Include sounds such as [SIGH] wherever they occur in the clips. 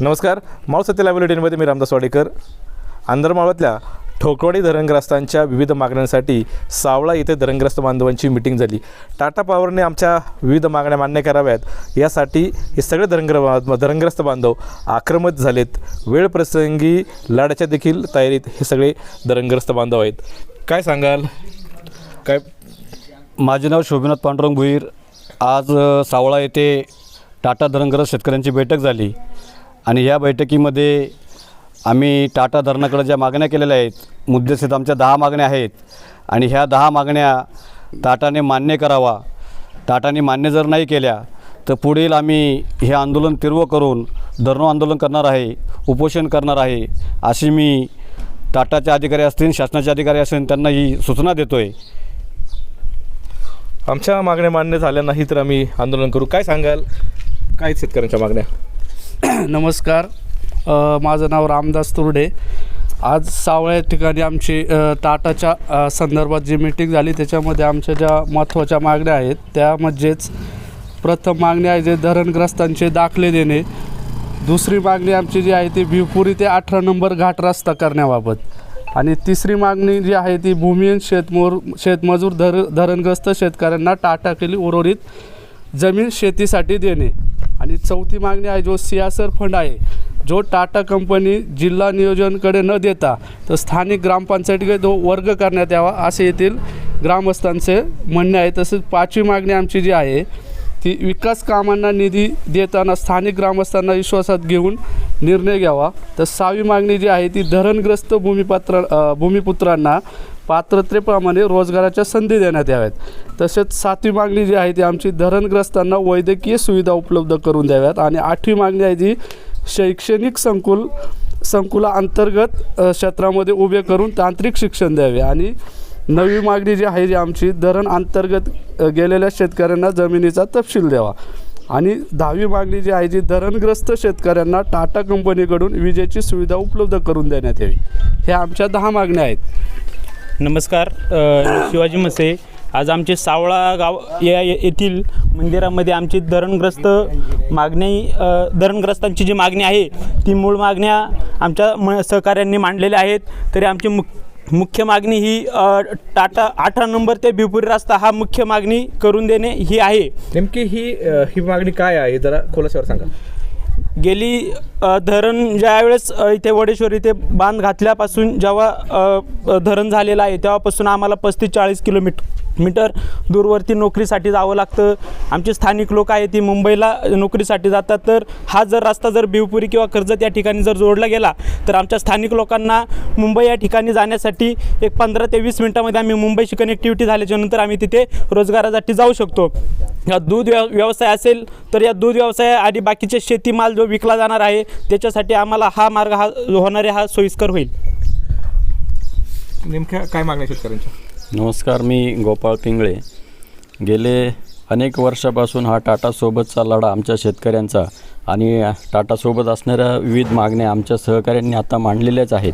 नमस्कार माळ सत्य बुलेटिनमध्ये मी रामदास वाडेकर. आंधरमाळातल्या ठोकवाडी धरणग्रस्तांच्या विविध मागण्यांसाठी सावळा येथे धरणग्रस्त बांधवांची मिटिंग झाली. टाटा पॉवरने आमच्या विविध मागण्या मान्य कराव्यात. यासाठी हे सगळे धरणग्र धरणग्रस्त बांधव आक्रमक झालेत. वेळ प्रसंगी लढ्याच्या देखील तयारीत हे सगळे धरणग्रस्त बांधव आहेत. काय सांगाल? काय माझे नाव शोभनाथ पांडुरंग भुईर. आज सावळा येथे टाटा धरणग्रस्त शेतकऱ्यांची बैठक झाली. आणि या बैठकीमध्ये आम्ही टाटा धरणाकडे ज्या मागण्या केलेल्या आहेत मुद्देसूद आमच्या दहा मागण्या आहेत आणि ह्या दहा मागण्या टाटाने मान्य करावा. टाटाने मान्य जर नाही केल्या तर पुढील आम्ही हे आंदोलन तीव्र करून धरणं आंदोलन करणार आहे उपोषण करणार आहे अशी मी टाटाचे अधिकारी असतील शासनाचे अधिकारी असतील त्यांना ही सूचना देतो आहे आमच्या मागण्या मान्य झाल्या नाही तर आम्ही आंदोलन करू. काय सांगाल? काय शेतकऱ्यांच्या मागण्या? [CLEARS THROAT] नमस्कार. माझं नाव रामदास तुर्डे. आज सावळ्या ठिकाणी आमची टाटाच्या संदर्भात जी मीटिंग झाली त्याच्यामध्ये आमच्या ज्या महत्त्वाच्या मागण्या आहेत त्यामध्येच प्रथम मागणी आहे जे धरणग्रस्तांचे दाखले देणे. दुसरी मागणी आमची जी आहे ती भिवपुरी ते अठरा नंबर घाट रस्ता करण्याबाबत. आणि तिसरी मागणी जी आहे ती भूमिहीन शेतमोर शेतमजूर धर धरणग्रस्त शेतकऱ्यांना टाटा केली उर्वरित जमीन शेतीसाठी देणे. आणि चौथी मागणी आहे जो सियासर फंड आहे जो टाटा कंपनी जिल्हा नियोजनकडे न देता तर स्थानिक ग्रामपंचायतीकडे तो वर्ग करण्यात यावा असे येथील ग्रामस्थांचे म्हणणे आहे. तसेच पाचवी मागणी आमची जी आहे ती विकास कामांना निधी देताना स्थानिक ग्रामस्थांना विश्वासात घेऊन निर्णय घ्यावा. तर सहावी मागणी जी आहे ती धरणग्रस्त भूमिपात्र भूमिपुत्रांना पात्रतेप्रमाणे रोजगाराच्या संधी देण्यात याव्यात. तसेच सातवी मागणी जी आहे ती आमची धरणग्रस्तांना वैद्यकीय सुविधा उपलब्ध करून द्याव्यात. आणि आठवी मागणी आहे ती शैक्षणिक संकुल संकुला अंतर्गत क्षेत्रामध्ये उभे करून तांत्रिक शिक्षण द्यावे. आणि नवी मागणी जी आहे जी आमची धरण अंतर्गत गेलेल्या शेतकऱ्यांना जमिनीचा तपशील द्यावा. आणि दहावी मागणी जी आहे जी धरणग्रस्त शेतकऱ्यांना टाटा कंपनीकडून विजेची सुविधा उपलब्ध करून देण्यात यावी. ह्या आमच्या दहा मागण्या आहेत. नमस्कार शिवाजी मसे आज आमचे सावळा गाव या येथील मंदिरामध्ये आमची धरणग्रस्त मागणी धरणग्रस्तांची जी मागणी आहे ती मूळ मागण्या आमच्या म सहकाऱ्यांनी मांडलेल्या आहेत. तरी आमचे मुख मुख्य मागणी ही टाटा अठरा नंबर ते भिवपुरी रस्ता हा मुख्य मागणी करून देणे ही आहे. नेमकी ही ही मागणी काय आहे? जरा खोलाशावर सांगा. गेली धरण ज्यावेळेस इथे वडेश्वर इथे बांध घातल्यापासून जेव्हा धरण झालेलं आहे तेव्हापासून आम्हाला पस्तीस चाळीस किलोमीटर मीटर दूरवरती नोकरीसाठी जावं लागतं. आमचे स्थानिक लोक आहेत ती मुंबईला नोकरीसाठी जातात. तर हा जर रस्ता जर बिवपुरी किंवा कर्जत या ठिकाणी जर जोडला गेला तर आमच्या स्थानिक लोकांना मुंबई या ठिकाणी जाण्यासाठी एक पंधरा ते वीस मिनटामध्ये आम्ही मुंबईशी कनेक्टिव्हिटी झाल्याच्यानंतर आम्ही तिथे रोजगारासाठी जाऊ शकतो. या दूध व्यव व्यवसाय असेल तर या दूध व्यवसाय आणि बाकीचे शेतीमाल जो विकला जाणार आहे त्याच्यासाठी आम्हाला हा मार्ग हा होणारे हा सोयीस्कर होईल. नेमक्या काय मागण्या शेतकऱ्यांच्या? नमस्कार मी गोपाळ पिंगळे. गेले अनेक वर्षापासून हा टाटासोबतचा लढा आमच्या शेतकऱ्यांचा आणि टाटासोबत असणाऱ्या विविध मागण्या आमच्या सहकाऱ्यांनी आता मांडलेल्याच आहेत.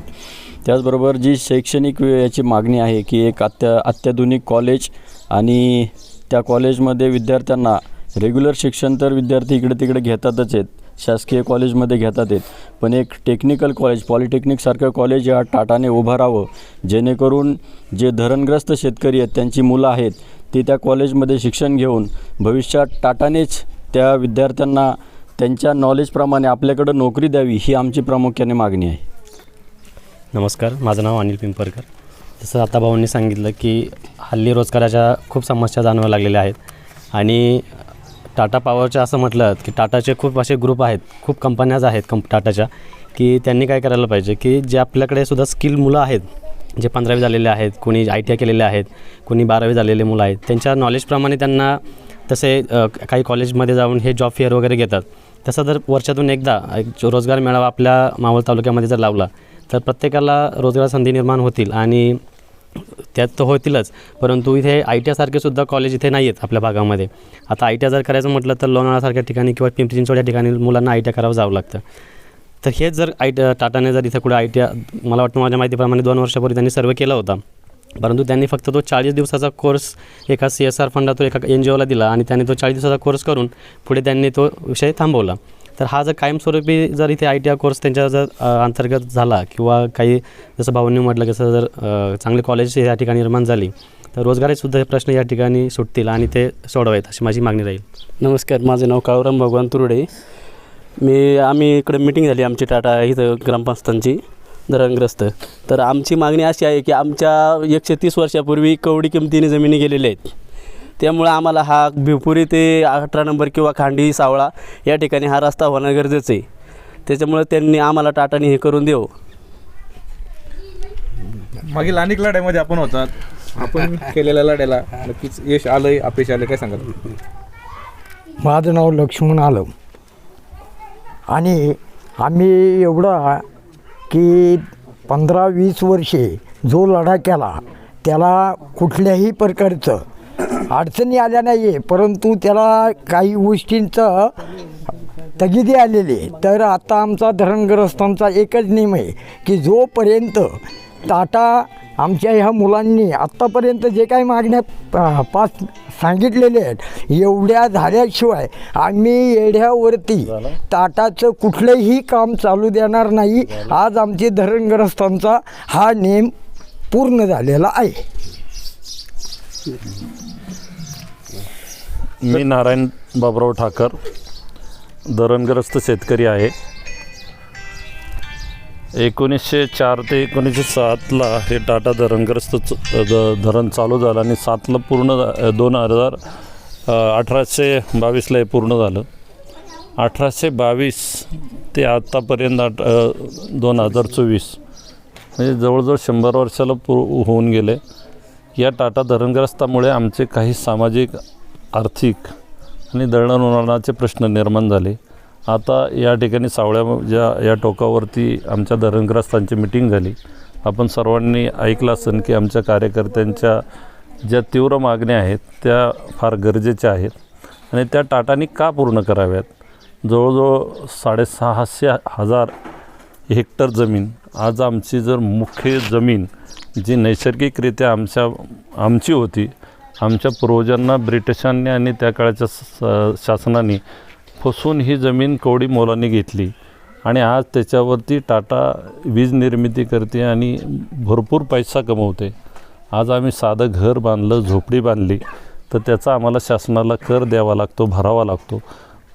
त्याचबरोबर जी शैक्षणिक याची मागणी आहे की एक अत्या अत्याधुनिक कॉलेज आणि त्या कॉलेजमध्ये विद्यार्थ्यांना रेग्युलर शिक्षण तर विद्यार्थी इकडे तिकडे घेतातच आहेत. शासकीय कॉलेजमध्ये घेतात आहेत पण एक टेक्निकल कॉलेज पॉलिटेक्निकसारखं कॉलेज या टाटाने उभं राहावं. जेणेकरून जे धरणग्रस्त शेतकरी आहेत त्यांची मुलं आहेत ती त्या कॉलेजमध्ये शिक्षण घेऊन भविष्यात टाटानेच त्या विद्यार्थ्यांना त्यांच्या नॉलेजप्रमाणे आपल्याकडं नोकरी द्यावी ही आमची प्रामुख्याने मागणी आहे. नमस्कार माझं नाव अनिल पिंपरकर. जसं आता भाऊंनी सांगितलं की हल्ली रोजगाराच्या खूप समस्या जाणवायला लागलेल्या आहेत. आणि टाटा पॉवरच्या असं म्हटलं की टाटाचे खूप असे ग्रुप आहेत खूप कंपन्याज आहेत कंप टाटाच्या की त्यांनी काय करायला पाहिजे की जे आपल्याकडे सुद्धा स्किल मुलं आहेत जे पंधरावी झालेले आहेत कोणी आय टी आय केलेले आहेत कोणी बारावी झालेले मुलं आहेत त्यांच्या नॉलेजप्रमाणे त्यांना तसे काही कॉलेजमध्ये जाऊन हे जॉब फेअर वगैरे घेतात. तसं जर वर्षातून एकदा एक रोजगार मेळावा आपल्या मावळ तालुक्यामध्ये जर लावला तर प्रत्येकाला रोजगार संधी निर्माण होतील आणि त्यात तर होतीलच. परंतु इथे आय टी आयसारखे सुद्धा कॉलेज इथे नाही आहेत आपल्या भागामध्ये. आता आय टी आय जर करायचं म्हटलं तर लोणावळासारख्या ठिकाणी किंवा पिंपरी चिंचवड या ठिकाणी मुलांना आय टी आय करावं जावं लागतं. तर हेच जर आय टी टाटाने जर इथं कुठे आय टी आय मला वाटतं माझ्या माहितीप्रमाणे दोन वर्षापूर्वी त्यांनी सर्वे केला होता. परंतु त्यांनी फक्त तो चाळीस दिवसाचा कोर्स एका सी एस आर फंडातून एका एन जी ओला दिला आणि त्यांनी तो चाळीस दिवसाचा कोर्स करून पुढे त्यांनी तो विषय थांबवला. तर हा जर कायमस्वरूपी जर इथे आय टी आय कोर्स त्यांच्या जर अंतर्गत झाला किंवा काही जसं भाऊंनी म्हटलं कसं जर चांगले कॉलेज या ठिकाणी निर्माण झाली तर रोजगारीसुद्धा हे प्रश्न या ठिकाणी सुटतील आणि ते सोडवायत अशी माझी मागणी राहील. नमस्कार माझं नाव काळूराम भगवान तुरडे. मी आम्ही इकडे मिटिंग झाली आमची टाटा इथं ग्रामपंचायतांची धरणग्रस्त तर आमची मागणी अशी आहे की आमच्या एकशे तीस वर्षापूर्वी कवडी किमतीने जमिनी गेलेल्या आहेत. त्यामुळं आम्हाला हा भिवपुरी ते अठरा नंबर किंवा खांडी सावळा या ठिकाणी हा रस्ता होणं गरजेचं आहे. त्याच्यामुळं त्यांनी आम्हाला टाटाने हे करून देऊ. मागील अनेक लढ्यामध्ये आपण होतात आपण केलेल्या लढ्याला नक्कीच यश आलंय अपयश आलं काय सांगाल? माझं नाव लक्ष्मण आलम. आणि आम्ही एवढा की पंधरा वीस वर्षे जो लढा केला त्याला कुठल्याही प्रकारचं अडचणी आल्या नाही आहे परंतु त्याला काही गोष्टींचं तगिदी आलेली तर आता आमचा धरणग्रस्तांचा एकच नियम आहे की जोपर्यंत टाटा आमच्या ह्या मुलांनी आत्तापर्यंत जे काही मागण्या पा- पास सांगितलेले आहेत एवढ्या झाल्याशिवाय आम्ही येढ्यावरती ताटाचं कुठलंही काम चालू देणार नाही. आज आमची धरणग्रस्तांचा हा नेम पूर्ण झालेला आहे. मी नारायण बाबराव ठाकर धरणग्रस्त शेतकरी आहे. एकोणीसशे चार ते एकोणीसशे सातला हे टाटा धरणग्रस्त च- धरण चालू झालं आणि सातला पूर्ण दोन हजार अठराशे बावीसला हे पूर्ण झालं. अठराशे बावीस ते आत्तापर्यंत आठ दोन हजार चोवीस म्हणजे जवळजवळ शंभर वर्षाला पू होऊन गेले. या टाटा धरणग्रस्तामुळे आमचे काही सामाजिक आर्थिक आणि दळणवळणाचे प्रश्न निर्माण झाले. आता या ठिकाणी सावळ्या ज्या या टोकावरती आमच्या धरणग्रस्तांची मिटिंग झाली. आपण सर्वांनी ऐकलं असेल की आमच्या कार्यकर्त्यांच्या ज्या तीव्र मागण्या आहेत त्या फार गरजेच्या आहेत आणि त्या टाटानी का पूर्ण कराव्यात? जवळजवळ साडेसहाशे हजार हेक्टर जमीन आज आमची जर मुख्य जमीन जी नैसर्गिकरित्या आमच्या आमची होती आमच्या पूर्वजांना ब्रिटिशांनी आणि त्या काळच्या स- शासनाने फसवून ही जमीन कवडी मोलाने घेतली. आणि आज त्याच्यावरती टाटा वीज निर्मिती करते आणि भरपूर पैसा कमवते. आज आम्ही साधं घर बांधलं झोपडी बांधली तर त्याचा आम्हाला शासनाला कर द्यावा लागतो भरावा लागतो.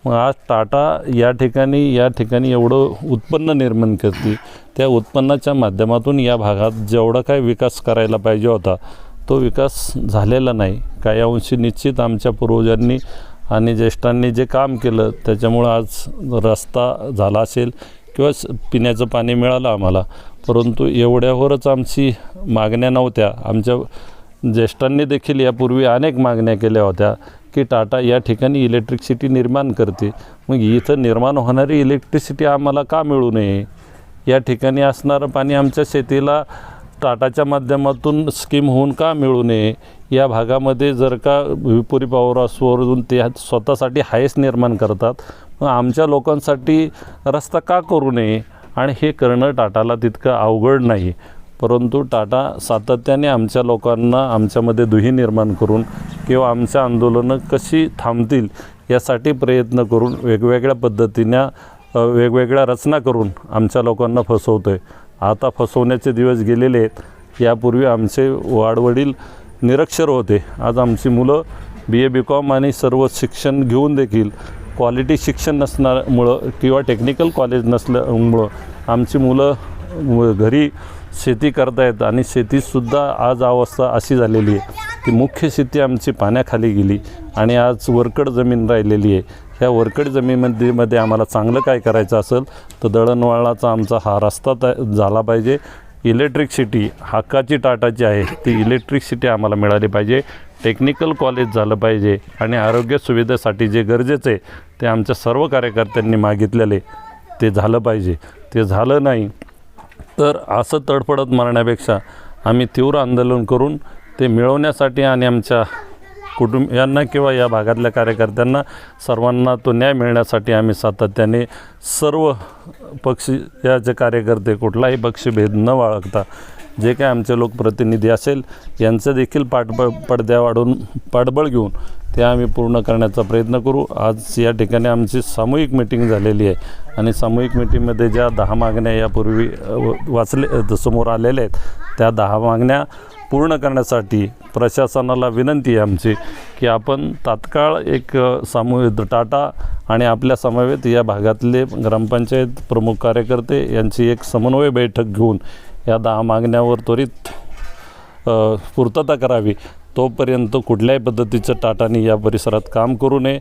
मग आज टाटा या ठिकाणी या ठिकाणी एवढं उत्पन्न निर्माण करते. त्या उत्पन्नाच्या माध्यमातून या भागात जेवढा काय विकास करायला पाहिजे होता तो विकास झालेला नाही. काही अंशी निश्चित आमच्या पूर्वजांनी आणि ज्येष्ठांनी जे काम केलं त्याच्यामुळं आज रस्ता झाला असेल किंवा पिण्याचं पाणी मिळालं आम्हाला. परंतु एवढ्यावरच आमची मागण्या नव्हत्या. आमच्या ज्येष्ठांनी देखील यापूर्वी अनेक मागण्या केल्या होत्या की टाटा या ठिकाणी इलेक्ट्रिसिटी निर्माण करते. मग इथं निर्माण होणारी इलेक्ट्रिसिटी आम्हाला का मिळू नये? या ठिकाणी असणारं पाणी आमच्या शेतीला टाटाच्या माध्यमातून स्कीम होऊन का मिळू नये? या भागामध्ये जर का विपुरी पॉवर ते स्वतःसाठी हायस निर्माण करतात मग आमच्या लोकांसाठी रस्ता का करू नये? आणि हे करणं टाटाला तितकं अवघड नाही. परंतु टाटा सातत्याने आमच्या लोकांना आमच्यामध्ये दुही निर्माण करून किंवा आमच्या आंदोलनं कशी थांबतील यासाठी प्रयत्न करून वेगवेगळ्या पद्धतीनं वेगवेगळ्या रचना करून आमच्या लोकांना फसवतो आहे आता फसवण्याचे दिवस गेलेले आहेत. यापूर्वी आमचे वाडवडील निरक्षर होते. आज आमची मुलं बी ए बी कॉम आणि सर्व शिक्षण घेऊन देखील क्वालिटी शिक्षण नसणामुळं किंवा टेक्निकल कॉलेज नसल्यामुळं आमची मुलं घरी शेती करतायत आणि शेतीसुद्धा आज अवस्था अशी झालेली आहे की मुख्य शेती आमची पाण्याखाली गेली आणि आज वरकड जमीन राहिलेली आहे. ह्या वरकड जमिनीमध्ये आम्हाला चांगलं काय करायचं असेल तर दळणवळणाचा आमचा हा रस्ता तया झाला पाहिजे. इलेक्ट्रिकसिटी हक्काची टाटाची आहे ती इलेक्ट्रिकसिटी आम्हाला मिळाली पाहिजे. टेक्निकल कॉलेज झालं पाहिजे आणि आरोग्य सुविधेसाठी जे गरजेचं आहे ते आमच्या सर्व कार्यकर्त्यांनी मागितलेले ते झालं पाहिजे. ते झालं नाही तर असं तडफडत मारण्यापेक्षा आम्ही तीव्र आंदोलन करून ते मिळवण्यासाठी आणि आमच्या कुटुंबियांना किंवा या भागातल्या कार्यकर्त्यांना सर्वांना तो न्याय मिळण्यासाठी आम्ही सातत्याने सर्व पक्षीयाचे कार्यकर्ते कुठलाही पक्षभेद न बाळगता जे काय आमचे लोकप्रतिनिधी असेल यांचं देखील पाठबळ पडद्या वाढून पाठबळ घेऊन ते आम्ही पूर्ण करण्याचा प्रयत्न करू. आज या ठिकाणी आमची सामूहिक मिटिंग झालेली आहे आणि सामूहिक मिटिंगमध्ये ज्या दहा मागण्या यापूर्वी व- वाचले समोर आलेल्या आहेत त्या दहा मागण्या पूर्ण करण्यासाठी प्रशासनाला विनंती आहे आमची की आपण तात्काळ एक सामूहिक टाटा आणि आपल्या समवेत या भागातले ग्रामपंचायत प्रमुख कार्यकर्ते यांची एक समन्वय बैठक घेऊन या दहा मागण्यावर त्वरित पूर्तता करावी. तोपर्यंत कुठल्याही पद्धतीचं टाटाने या परिसरात काम करू नये.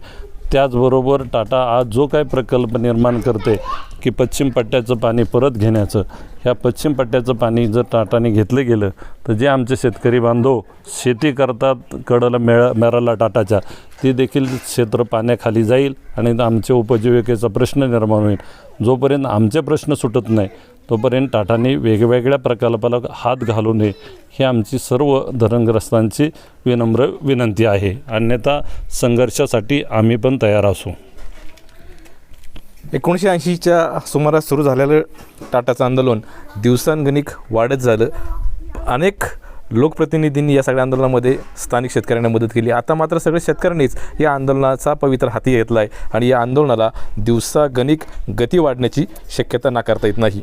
त्याचबरोबर टाटा आज जो काय प्रकल्प निर्माण करते की पश्चिम पट्ट्याचं पाणी परत घेण्याचं. ह्या पश्चिम पट्ट्याचं पाणी जर टाटाने घेतलं गेलं तर जे आमचे शेतकरी बांधव शेती करतात कडला मेळा मेराला टाटाच्या ते देखील क्षेत्र पाण्याखाली जाईल आणि आमच्या उपजीविकेचा प्रश्न निर्माण होईल. जोपर्यंत आमचे प्रश्न सुटत नाही तोपर्यंत टाटाने वेगवेगळ्या प्रकल्पाला हात घालू नये ही आमची सर्व धरणग्रस्तांची विनम्र विनंती आहे. अन्यथा संघर्षासाठी आम्ही पण तयार असू. एकोणीसशे ऐंशीच्या सुमारास सुरू झालेलं टाटाचं आंदोलन दिवसांगणिक वाढत झालं. अनेक लोकप्रतिनिधींनी या सगळ्या आंदोलनामध्ये स्थानिक शेतकऱ्यांना मदत केली. आता मात्र सगळ्या शेतकऱ्यांनीच या आंदोलनाचा पवित्र हाती घेतला आहे आणि या आंदोलनाला दिवसागणिक गती वाढण्याची शक्यता नाकारता येत नाही.